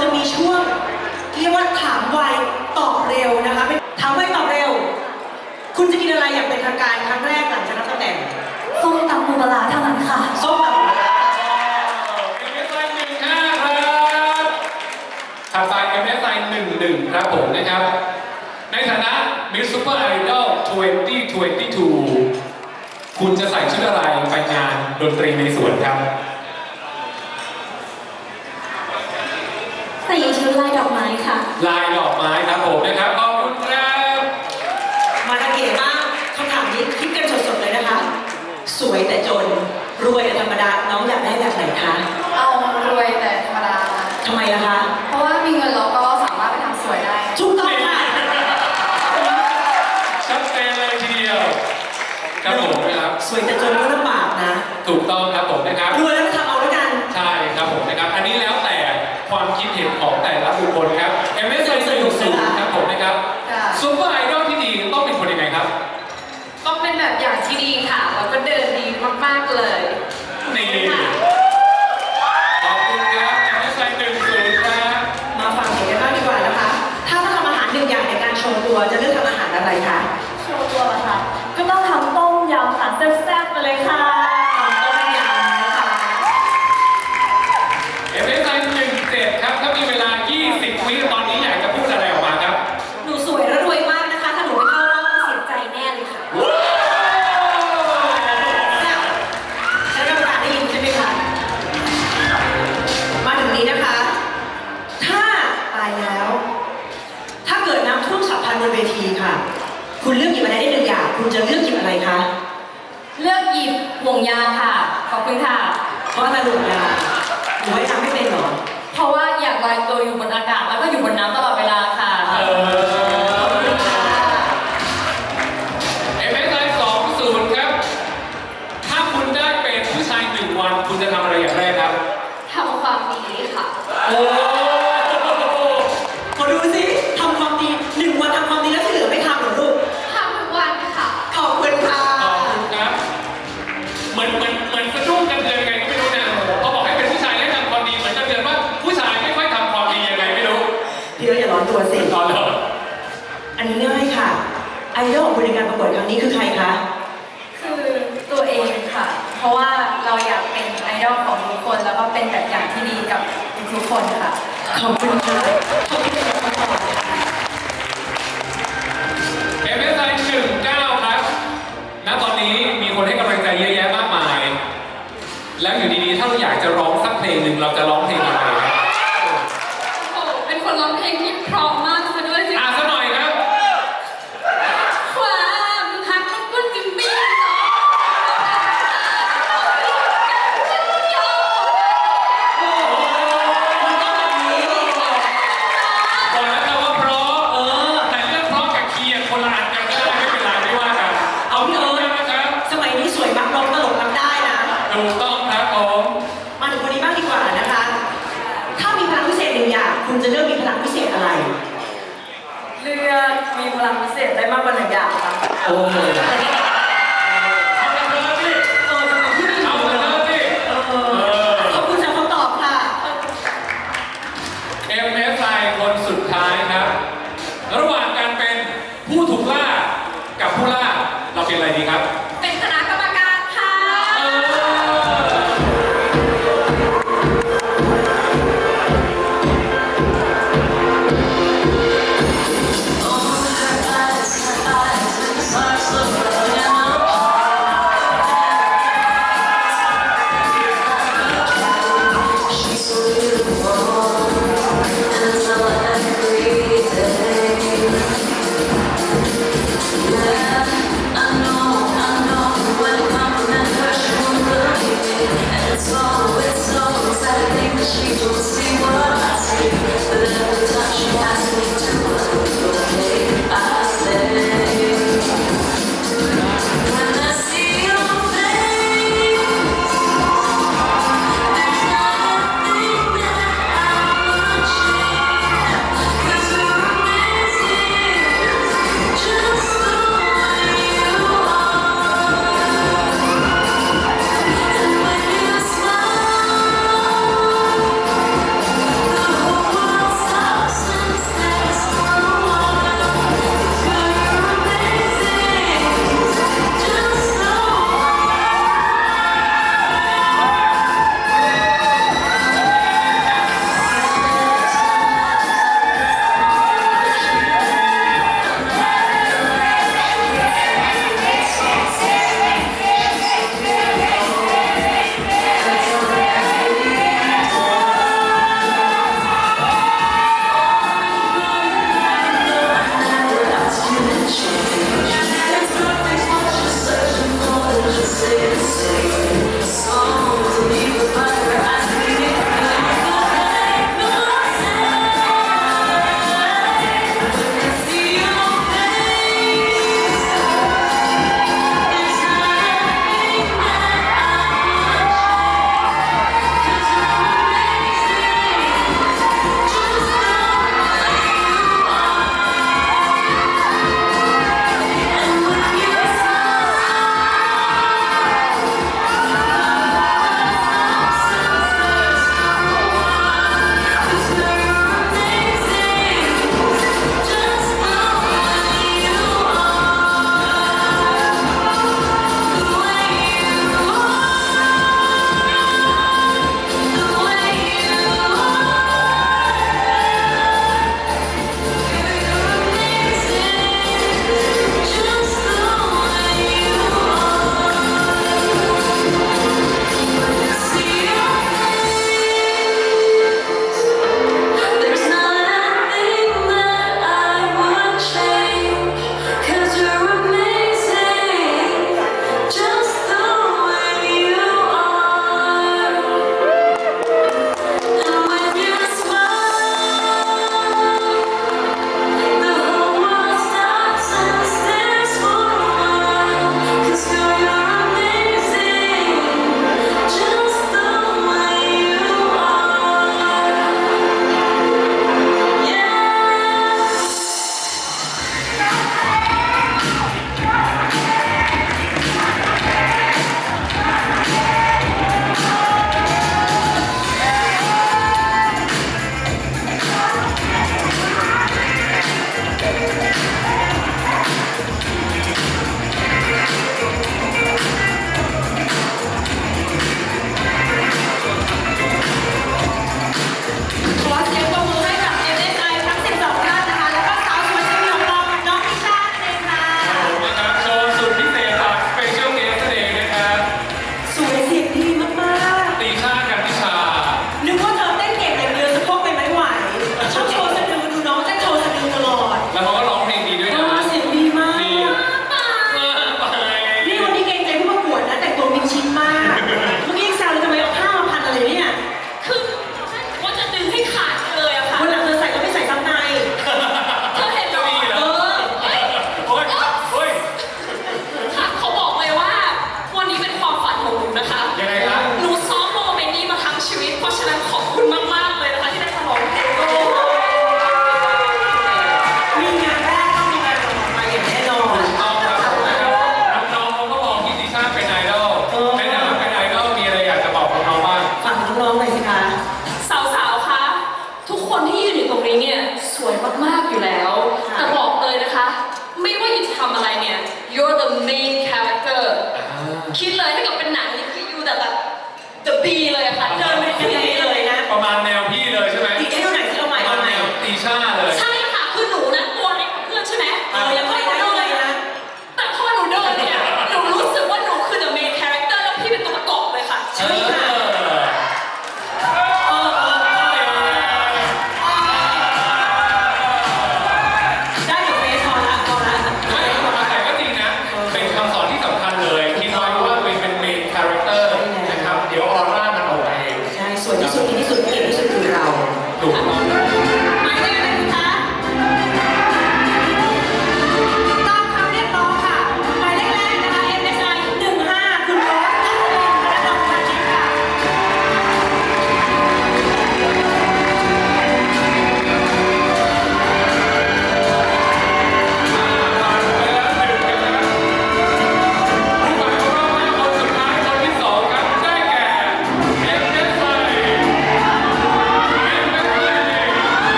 จะมีช่วงเรียกว่าถามไวตอบเร็วนะคะถามไวตอบเร็ว คุณจะกินอะไรอย่างเป็นทางการครั้งแรกหลังจากรับตำแหน่งส้มตำปูปลาเท่านั้นค่ะ ส้มตำทำไป MSI 11 ครับผมนะครับ ในฐานะ Miss Super Idol 2022 คุณจะใส่ชุดอะไรไปงานดนตรีในสวนครับ นะครับ ขอบคุณครับ มาทางเก๋มากคำถามนี้คิดกันสดๆเลยนะคะ สวยแต่จน รวยแต่ธรรมดา น้องอยากได้แบบไหนคะ เอารวยแต่ธรรมดาค่ะทำไมล่ะคะ เพราะว่ามีเงินเราก็สามารถไปทำสวยได้ ถูกต้องค่ะ ชัดเจนเลยทีเดียว ครับผมนะครับ สวยแต่จนก็ลำบากนะ ถูกต้องครับผมนะครับ รวยแล้วไปทำเอาแล้วกัน ใช่ครับผมนะครับ อันนี้แล้วแต่ความคิดเห็นของแต่ละบุคคลครับ MSI สนุกสุดครับผมนะครับค่ะซูเปอร์ไอดอลที่ดีต้องเป็นคนยังไงครับ ต้องเป็นแบบอย่างที่ดีค่ะ แล้วก็เดินดีมากๆเลย นี่ขอบคุณครับ MSI หนึ่งศูนย์ครับมาฟังเสียงกันบ้างดีกว่านะคะ ถ้าต้องทำอาหารหนึ่งอย่างในการโชว์ตัวจะเลือกทำอาหารอะไรคะ โชว์ตัวเหรอค่ะ ก็ต้องทำต้มยำค่ะแซ่บๆไปเลยค่ะ เพราะว่าอยากลอยตัวอยู่บนอากาศแล้วก็อยู่บนน้ำตลอดเวลา นี้คือใครคะ คือตัวเองค่ะ เพราะว่าเราอยากเป็นไอดอลของทุกคน แล้วก็เป็นแบบอย่างที่ดีกับทุกๆคนค่ะ ขอบคุณค่ะขอบคุณค่ะเอ็มเอสไอหนึ่งเก้าครับ ณ ตอนนี้มีคนให้กำลังใจเยอะแยะมากมาย แล้วอยู่ดีๆ ถ้าเราอยากจะร้องสักเพลงหนึ่งเราจะร้องเพลงอะไรครับ โอ้โหเป็นคนร้องเพลงที่เพราะมากซะด้วยสิ อะสักหน่อยครับ ความหักมันก็จะมีสอง โอ้โหมันต้องแบบนี้ บอกแล้วกันว่าเพราะ เออ แต่เรื่องเพราะกับเคียร์คนละอันกันก็ได้ไม่เป็นไรไม่ว่ากัน เอาพี่เอิญ นะครับ สมัยนี้สวยมักร้องตลกมักได้นะ ถูกต้องครับผม มาถึงคนนี้บ้างดีกว่านะคะ ถ้ามีพลังพิเศษหนึ่งอย่าง คุณจะเลือกมีพลังพิเศษอะไร เลือก มีพลังพิเศษได้มากกว่าหนึ่งอย่างค่ะโอ้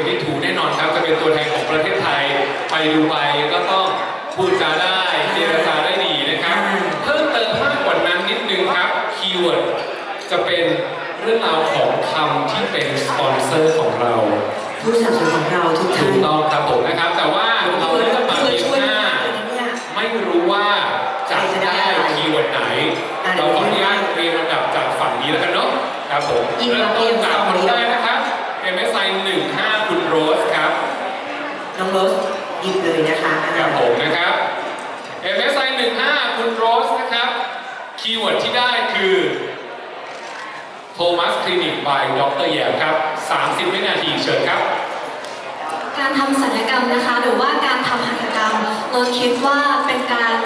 2022แน่นอนครับ จะเป็นตัวแทนของประเทศไทย ไปดูไปก็ต้องพูดจาได้เจรจาได้ดีนะครับ เพิ่มเติมมากกว่านั้นนิดนึงครับคีย์เวิร์ดจะเป็นเรื่องราวของคำที่เป็นสปอนเซอร์ของเราผู้สนับสนุนของเราทุกถูท่านกต้องครับผมนะครับ แต่ว่าเราเลือกมาช่วยเพียงช่วยห้า เนี่ย ไม่รู้ว่าจะได้คีย์เวิร์ดไหน อะ เราขออนุญาตเรียงลำดับจากฝั่งนี้แล้วกันเนาะครับผมอินเริ่มต้นจากเอียงคนเดียวแรกนะครับ MSI 15คุณ โรสครับน้องโรสหยิบเลยนะคะอ่าครับผมนะครับ MSI 15 คุณโรสนะครับ คีย์เวิร์ดที่ได้คือโทมัสคลินิก by ดรแยมครับ 30 วินาทีเชิญครับการทำศัลยกรรมนะคะ หรือว่าการทำหัตถกรรม เราคิดว่าเป็นการ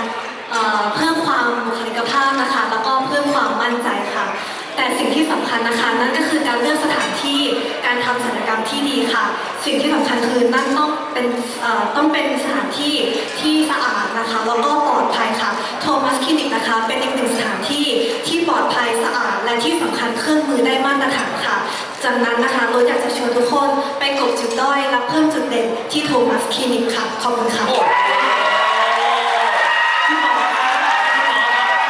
เอ่อเพิ่มความบุคลิกภาพนะคะ แล้วก็เพิ่มความมั่นใจค่ะ แต่สิ่งที่สำคั ญนะคะ นั่นก็คือการเลือกสถานที่การทำศัลยกรรมที่ดีค่ะ สิ่งที่สำคัญคือนั่นต้องเป็นต้องเป็นสถานที่ที่สะอาดนะคะแล้วก็ปลอดภัยค่ะโทมัสคลินิกนะคะเป็นอีกหนึ่งสถานที่ที่ปลอดภัยสะอาดและที่สำคัญเครื่องมือได้มาตรฐานค่ะจากนั้นนะคะเราอยากจะชวนทุกคนไปกลบจุดด้อยและเพิ่มจุดเด่นที่โทมัสคลินิกค่ะขอบคุณค่ะ โอ้โห คุณหมอคะ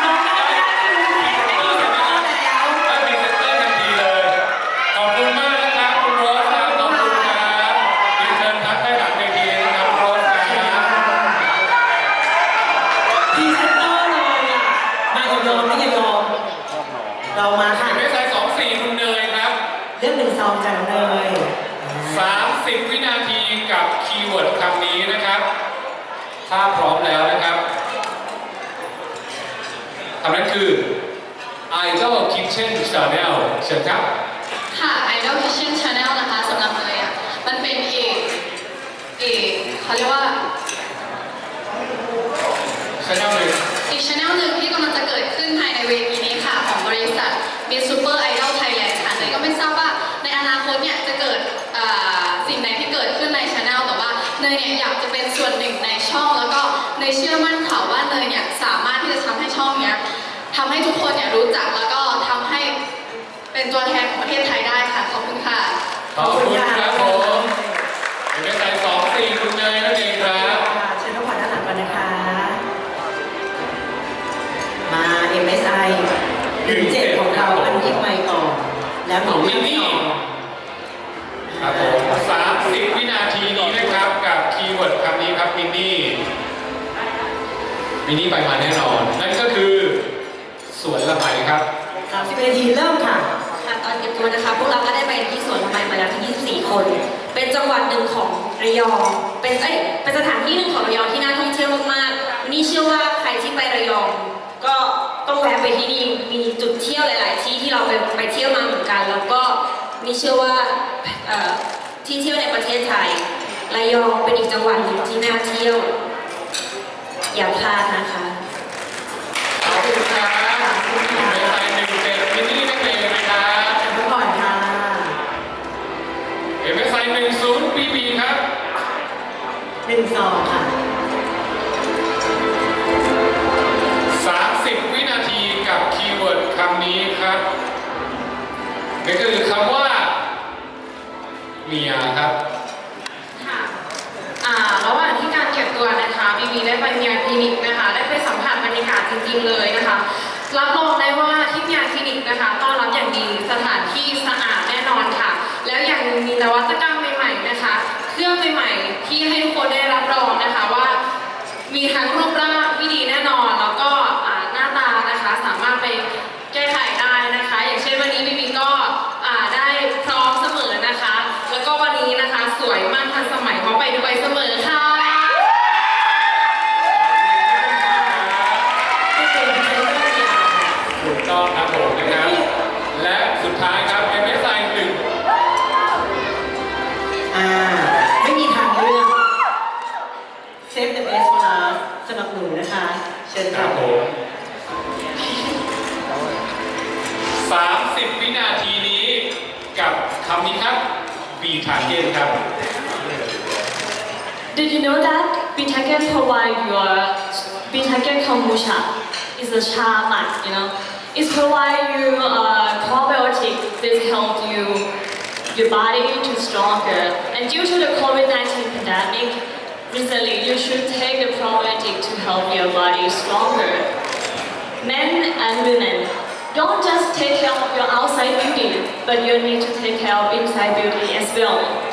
น้องยังไม่ได้รู้แผนไม่รู้แล้ว ได้พรีเซนเตอร์ทันทีเลย ขอบคุณมากนะครับคุณโรสครับขอบคุณครับเรียนเชิญพักได้หลังเวทีเลยนะครับโรสครับ พรีเซนเตอร์เลยอะมาอย่ายอมไม่อย่ายอม เรามาค่ะ เว็บไซต์สองสี่คุณเนยครับ เรื่องหนึ่งซองจากน้องเนย 30 วินาทีกับคีย์เวิร์ดคำนี้นะครับ ถ้าพร้อมแล้วนะครับคำนั้นคือ Idol Kitchen Channel เชิญครับ ค่ะ Idol Kitchen Channel นะคะสำหรับเลยอะ มันเป็นเอกเอกเขาเรียกว่า ชแนลหนึ่ง อีกช anel หนึ่งที่กำลังจะเกิดขึ้นภายในเวทีนี้ค่ะ ของบริษัท Miss Super Idol Thailand ค่ะเลยก็ไม่ทราบว่าในอนาคตเนี่ยจะเกิดสิ่งไหนที่เกิดขึ้นในช anel แต่ว่าเนยเนี่ยอยากจะเป็นส่วนหนึ่งในช่อง แล้วก็เนยเชื่อมั่นค่ะว่าเนยเนี่ยสามารถที่จะทำให้ช่องเนี้ยทำให้ทุกคนเนี่ยรู้จักแล้วก็ทำให้เป็นตัวแทนของประเทศไทยได้ค่ะขอบคุณค่ะขอบคุณครับผมเอ็มเอสอสองสี่คุณเนยนั่นเอง MSI หนึ่งเจ็ดของเราอันนี้ไมค์ก่อนแล้วของหมินนี่ต่อครับผมสามสิบวินาทีนี้นะครับ กับคีย์เวิร์ดคำนี้ครับมินนี่มินนี่ไปมาแน่นอน นั่นก็คือสวนละไมครับสามสิบนาทีเริ่มค่ะค่ะตอนเก็บตัวนะคะ พวกเราก็ได้ไปที่สวนทำไมมาแล้วทั้ง24 คน เป็นจังหวัดหนึ่งของระยองเป็นเอ้ยเป็นสถานที่หนึ่งของระยองที่น่าท่องเที่ยวมากๆวันนี้เชื่อว่าใครที่ไประยอง ก็ต้องแวะไปที่นี่มีจุดเที่ยวหลาย ๆ ที่ที่เราไปไปเที่ยวมาเหมือนกัน แล้วก็มีเชื่อว่าที่เที่ยวในประเทศไทยระยองเป็นอีกจังหวัดหนึ่งที่น่าเที่ยว อย่าพลาดนะคะขอบคุณครับเอ็มเอสไอหนึ่งเจ็ดมินนี่นั่นเองนนะครับเชิญน้องก่อนค่ะเอ็มเอสไอหนึ่งศูนย์ปีบีครับหนึ่งสองค่ะ นั่นก็คือคำว่าเมียครับ ค่ะอ่าระหว่างที่การเก็บตัวนะคะบีบีได้ไปเมียคลินิกนะคะ ได้ไปสัมผัสบรรยากาศจริงๆเลยนะคะ รับรองได้ว่าที่เมียคลินิกนะคะต้อนรับอย่างดี สถานที่สะอาดแน่นอนค่ะ แล้วยังมีนวัต เชิญ ค ค่ะ รับผม30 วินาทีนี้กับคำนี้ครับ B target ครับ Did you know that Bitaken provide your Bitaken kombucha is a cha mat, you know? It provide you uh, probiotic that help you your body to stronger. And due to the COVID-19 pandemic, recently you should take the probiotic to help your body stronger. Men and women, don't just take care of your outside beauty, but you need to take care of inside beauty as well.